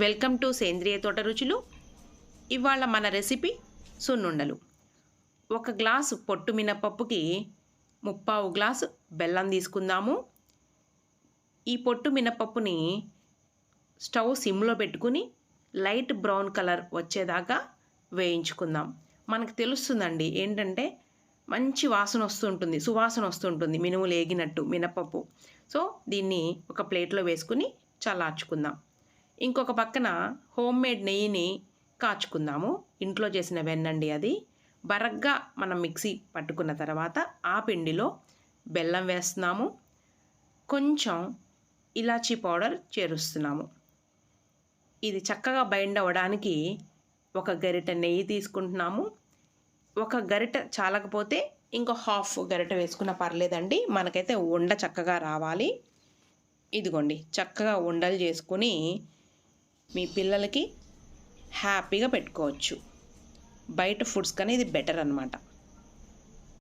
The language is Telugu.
వెల్కమ్ టు సేంద్రియ తోట రుచులు. ఇవాళ మన రెసిపీ సున్నుండలు. ఒక గ్లాసు పొట్టు మినపప్పుకి ముప్పావు గ్లాసు బెల్లం తీసుకుందాము. ఈ పొట్టు మినపప్పుని స్టవ్ సిమ్లో పెట్టుకుని లైట్ బ్రౌన్ కలర్ వచ్చేదాకా వేయించుకుందాం. మనకు తెలుస్తుందండి ఏంటంటే మంచి వాసన వస్తుంటుంది సువాసన వస్తుంటుంది మినుములు ఏగినట్టు మినపప్పు. సో దీన్ని ఒక ప్లేట్లో వేసుకుని చల్లార్చుకుందాం. ఇంకొక పక్కన హోమ్ మేడ్ నెయ్యిని కాచుకుందాము. ఇంట్లో చేసిన వెన్నండి అది. బరగ్గా మనం మిక్సీ పట్టుకున్న తర్వాత ఆ పిండిలో బెల్లం వేస్తున్నాము. కొంచెం ఇలాచీ పౌడర్ చేరుస్తున్నాము. ఇది చక్కగా బైండ్ అవ్వడానికి ఒక గరిట నెయ్యి తీసుకుంటున్నాము. ఒక గరిట చాలకపోతే ఇంకో హాఫ్ గరిట వేసుకున్న పర్లేదండి. మనకైతే ఉండ చక్కగా రావాలి. ఇదిగోండి చక్కగా ఉండలు చేసుకుని మీ పిల్లలకి హ్యాపీగా పెట్టుకోవచ్చు. బయట ఫుడ్స్ కానీ ఇది బెటర్ అనమాట